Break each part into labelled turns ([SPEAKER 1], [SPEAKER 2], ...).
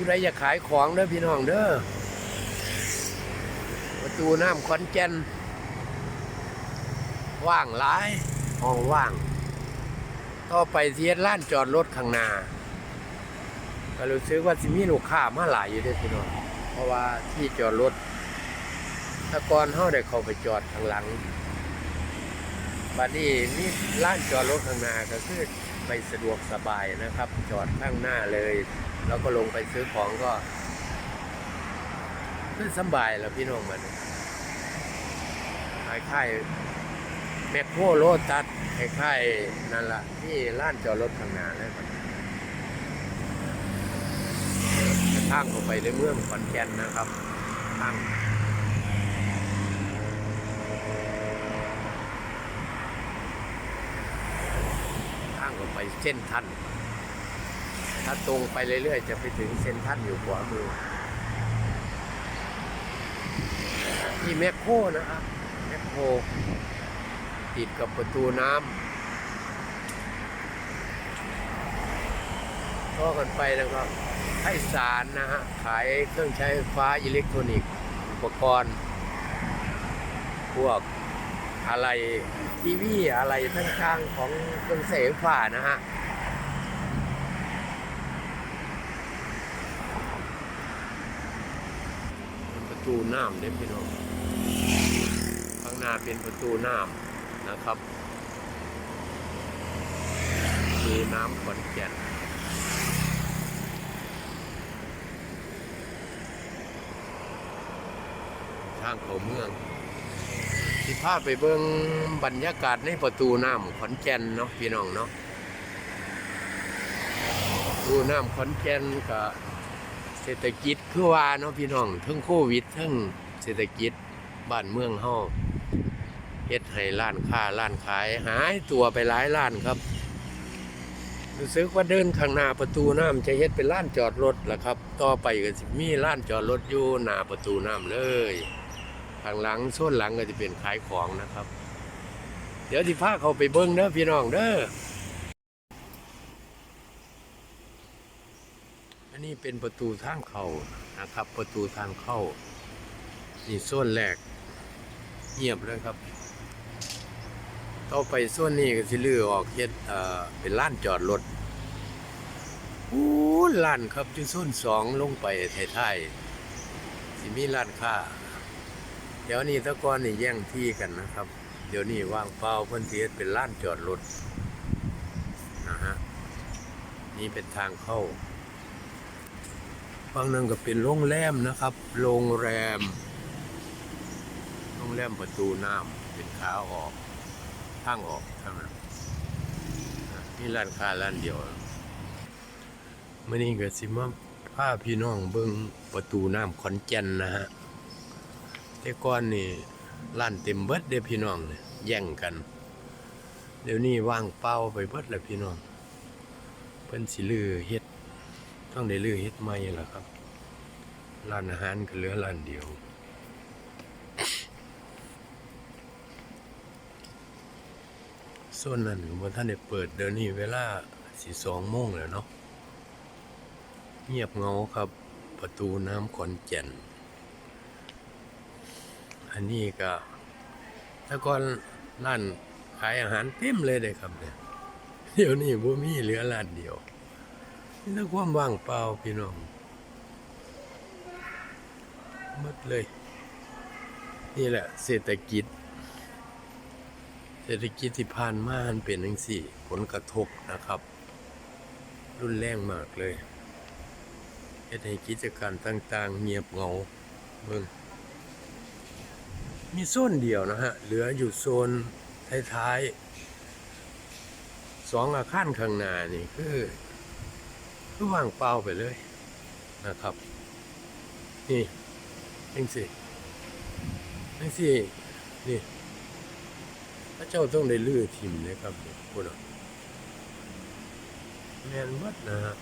[SPEAKER 1] ผู้ใดอยากขายของเด้อพี่น้องเด้อประตูน้ำขอนแก่นว่างหลายห้องว่าง ต่อไปเทียดล้านจอดรถข้างหน้าก็รู้สึกว่าสิมีลูกค้ามาหลายอยู่เด้อพี่น้องเพราะว่าที่จอดรถตะกอนเฮาได้เข้าไปจอดข้างหลังบัดนี้มีล้านจอดรถข้างหน้าก็คือ ไปสะดวกสบายนะครับ จอดข้างหน้าเลย แล้วก็ลงไปซื้อของก็คือสบายแล้วพี่น้องมันคล้ายๆแมคโครโลตัสคล้ายๆนั่นละที่ล้านจอดรถข้างหน้าเลยครับทางเข้าไปในเมืองขอนแก่นนะครับทางทางเข้า ไปเส้นทันถ้าตรงไปเรื่อยๆ จะไปถึงเซ็นทรัลอยู่ขวามือนี่แมคโครนะครับแมคโครติดกับประตูน้ำก็กันไปนะครับให้สารนะฮะ ขายเครื่องใช้ไฟฟ้าอิเล็กทรอนิกส์ อุปกรณ์ พวก อะไรทีวีอะไรทั้งๆของเครื่องใช้ไฟฟ้านะฮะเป็นประตูน้ำเนี่ยพี่น้องข้างหน้าเป็นประตูน้ำนะครับ มีน้ำขอนแก่นทางเขาเมือง ที่พาไปเบิ่งบรรยากาศในประตูน้ำขอนแก่นเนาะพี่น้องเนาะประตูน้ำขอนแก่นกับเศรษฐกิจคือว่าเนาะพี่น้องทั้งโควิดทั้งเศรษฐกิจบ้านเมืองเฮาเฮ็ดให้ร้านค้าร้านขายหายตัวไปหลายร้านครับรู้สึกว่าเดินข้างหน้าประตูน้ำจะเฮ็ดเป็นร้านจอดรถล่ะครับ ต่อไปก็สิมีร้านจอดรถอยู่หน้าประตูน้ำเลยางหลังส่วนหลังก็จะเป็นขายของนะครับ เดี๋ยวสิพาเขาไปเบิ่งเด้อพี่น้องเด้ออันนี้เป็นประตูทางเข้านะครับ ประตูทางเข้านี่ส่วนแรกเงียบเลยครับ ต่อไปส่วนนี้ก็สิลือออกเฮ็ดเอ่อเป็นล้านจอดรถอู้ล้านครับอยู่ส่วนสองลงไปท้ายๆสิมีร้านค้า ดี๋ยวนี้ตะกอนนี่แย่งที่กันนะครับ เดี๋ยวนี้ว่างเปล่าเพิ่อนเฮ็ดเป็นล้านจอดรถนะฮะนี่เป็นทางเข้าฝั่งนั้นก็เป็นโรงแรมนะครับ โรงแรม โรงแรมประตูน้ำเป็นขาออกทางออกทางนั้นนี่ร้านค้าร้านเดียวมื่อนี้ก็สิมาพาพี่น้องเบิ่งประตูน้ำขอนแก่นนะฮะ แต่ก่อนนี่ร้านเต็มเบิดเด้อพี่น้องเนี่ยแย่งกัน เดี๋ยวนี้ว่างเปล่าไปเบิดแล้วพี่น้อง เพิ่นสิลือเฮ็ด ต้องได้ลือเฮ็ดใหม่ล่ะครับ ร้านอาหารก็เหลือร้านเดียวส่วนนั้นบ่ท่านได้เปิดเดี๋ยวนี้เวลาสิสองโมงแล้วเนาะเงียบเงาครับ ประตูน้ำขอนแก่น อันนี้ก็ต่ก่อนร้านขายอาหารเต็มเลยเลยครับเนี่ยเดี๋ยวนี้บ่มีเหลือร้านเดียวนี่ถ้าความว่างเปล่าพี่น้องหมดเลย นี่แหละ เศรษฐกิจ เศรษฐกิจที่ผ่านมามันเป็นจังสี่ ผลกระทบนะครับ รุนแรงมากเลยเฮ็ดให้กิจการต่าง ๆ เงียบเหงาเบิ่ง มีโซนเดียวนะฮะ เหลืออยู่โซนท้ายๆสองอาคารข้างหน้านี่คือก็ว่างเปล่าไปเลยนะครับ นี่จังสิจังสินี่พระเจ้าต้องได้ลื้อทิมเลยครับพูดอะแมนวัดนะฮะ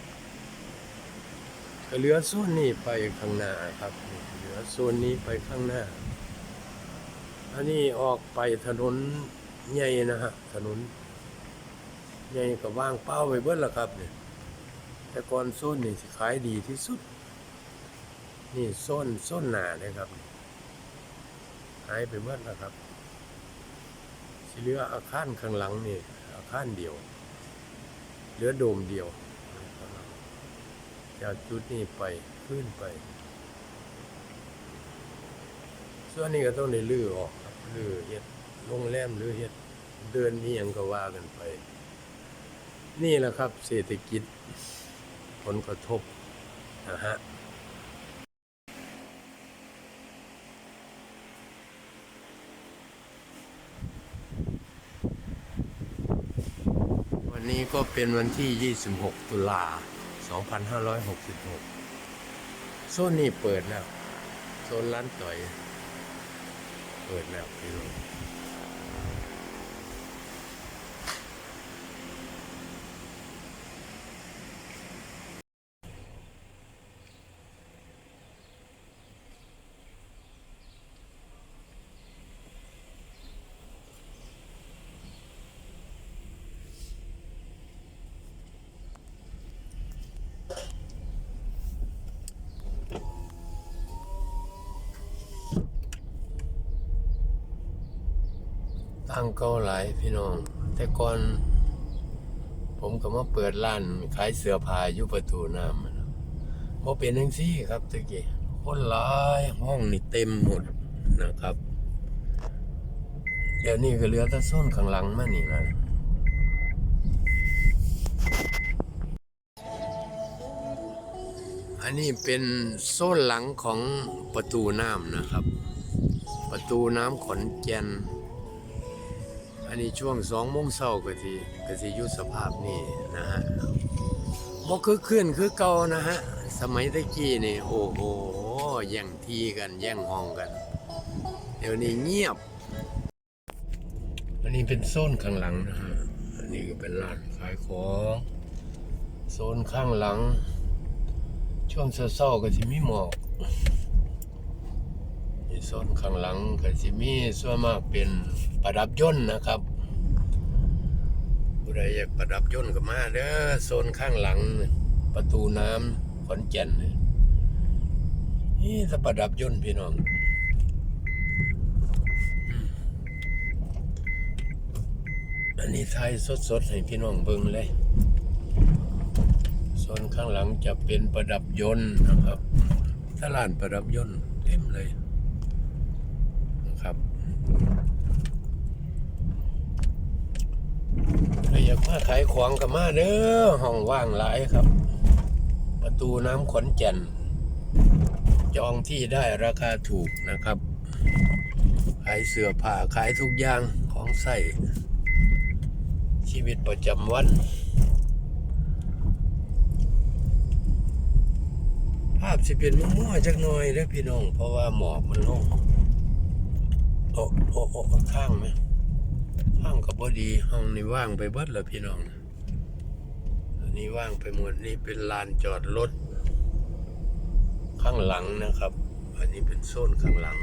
[SPEAKER 1] เหลือโซนนี้ไปข้างหน้าครับ เหลือโซนนี้ไปข้างหน้า อันนี้ออกไปถนนใหญ่นะฮะถนนใหญ่ก็ว่างเปล่าไปเบิดแล้วครับเนี่ยแต่ก่อนโซนนี่สิขายดีที่สุด นี่ส้นส้นหนาเลยครับหายไปเมื่อแล้วครับสิเหลืออาคารข้างหลังนี่อาคารเดียว เหลือโดมเดียว จากจุดนี้ไปขึ้นไป ส่วนนี้ก็ต้องได้ลื้อออก ครับลื้อเฮ็ดโรงแรมหรือเฮ็ดเดินนี่ยังก็ว่ากันไป นี่แหละครับ เศรษฐกิจ ผลกระทบนะฮะวันนี้ก็เป็นวันที่ 26 ตุลา 2566 โซนนี้เปิดแล้ว โซนร้านต่อย เปิดแล้วพี่น้อง ตั้งเก้าหลายพี่น้อง แต่ก่อน ผมก็มาเปิดร้านขายเสื้อผ้าอยู่ประตูน้ำนะบ่เป็นจังซี่ครับตะกี้คนหลายห้องนี่เต็มหมดนะครับ เดี๋ยวนี้ก็เหลือแต่โซนข้างหลังมานี่นะอันนี้เป็นโซนหลังของประตูน้ำนะครับ ประตูน้ำขอนแก่น นนี้ช่วงสองโมงเช้าก็สิก็สิอยู่สภาพนี้นะฮะบ่คือขึ้นคือเก่านะฮะ สมัยตะกี้นี่โอ้โหแย่งทีกันแย่งห้องกัน เดี๋ยวนี้เงียบ อันนี้เป็นโซนข้างหลังนะฮะ อันนี้ก็เป็นร้านขายของโซนข้างหลัง ช่วงเช้าๆก็สิมีหมอก ในโซนข้างหลังก็สิมีส่วนมากเป็นประดับยนต์นะครับผู้ใดอยากประดับยนต์ก็มาเด้อโซนข้างหลัง ประตูน้ำขอนแก่นนี่นี่ถ้าประดับยนต์พี่น้องอันนี้ไทยสดๆให้พี่น้องเบิ่งเลยโซนข้างหลังจะเป็นประดับยนต์นะครับถ้าร้านประดับยนต์เต็มเลย ครับอยากมาขายของกับมาเด้อห้องว่างหลายครับ ประตูน้ำขอนแก่น จองที่ได้ราคาถูกนะครับ ขายเสื้อผ้าขายทุกอย่างของใส่ชีวิตประจำวันภาพสิเป็นมั่วๆจักหน่อยเด้อพี่น้อง เพราะว่าหมอกมันลง โอ้โอ้โอ้ข้างไหมห้องกับบดีห้องนี้ว่างไปเบิดเลยพี่น้องนะอันนี้ว่างไปหมดนี่เป็นลานจอดรถข้างหลังนะครับ อันนี้เป็นโซนข้างหลัง